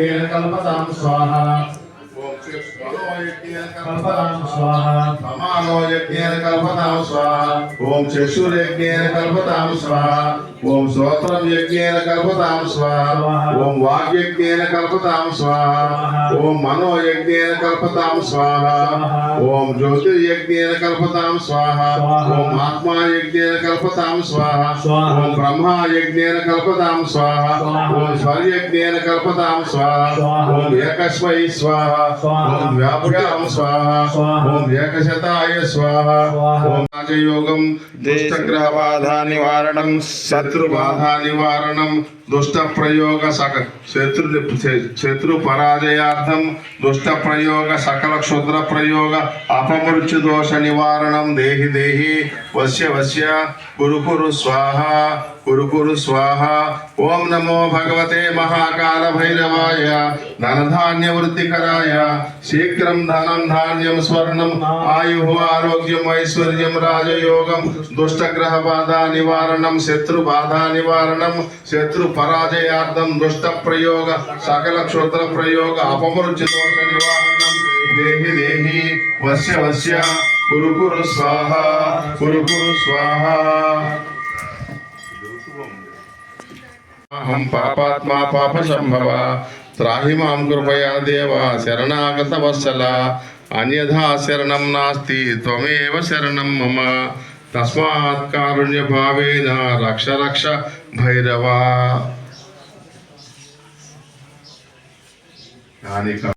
तेन कल्पतां स्वाहा సమానో యజ్ఞేన కల్పతాం స్వాహ. ఓం చక్షుర్యజ్ఞేన కల్పతాం స్వాహ. ఓం శ్రోత్రం యజ్ఞేన కల్పతాం స్వాహ. ఓం వాగ్యజ్ఞేన కల్పతాం స్వాహ. ఓం మనోయజ్ఞేన కల్పతాం స్వాహ. ఓం జ్యోతిర్యజ్ఞేన కల్పతాం స్వాహ. ఓం ఆత్మాయజ్ఞేన కల్పతాం స్వాహ. ఓం బ్రహ్మాయజ్ఞేన కల్పతాం స్వాహ. ఓం స్వర్యజ్ఞేన కల్పతాం స్వాహ. ఓం ఏకస్మై స్వాహ. ఓం వ్యాపకాం స్వాహ. ఓం ఏకశతాయ స్వాహ. ఓం రాజయోగం దుష్టగ్రహ బాధ నివారణం శత్రుబాధ నివారణం దుష్ట ప్రయోగ సక శత్రు శత్రు పరాజయార్థం దుష్ట ప్రయోగ సకల క్షుద్ర ప్రయోగ అపమృత్యు దోష నివారణం దేహి దేహి వశ్య వశ్య కురు కురు స్వాహ. కురు కురు స్వాహ. ఓం నమో భగవతే మహాకాల భైరవాయ. ధనధాన్య వృత్తికరాయ శీఘ్రం ధనం ధాన్యం స్వర్ణం ఆయు ఆరోగ్యం ఐశ్వర్యం రాజయోగం దుష్టగ్రహ బాధ నివారణం శత్రు బాధ నివారణం శత్రు పరాజయార్థం దుష్ట ప్రయోగ సకల క్షుద్ర ప్రయోగ అపమృత్యు దోష నివారణం. దేహి దేహి వశ్య వశ్య. కురు కురు స్వాహ. కురు కురు స్వాహ. अहम पापात्मा पाप संभव त्राहि माँ कृपया देव शरणागत वत्सला अन्यथा शरण नास्ति, त्वमेव शरणं मम। तस्मात् कारुण्यभावेन रक्ष रक्ष भैरवा।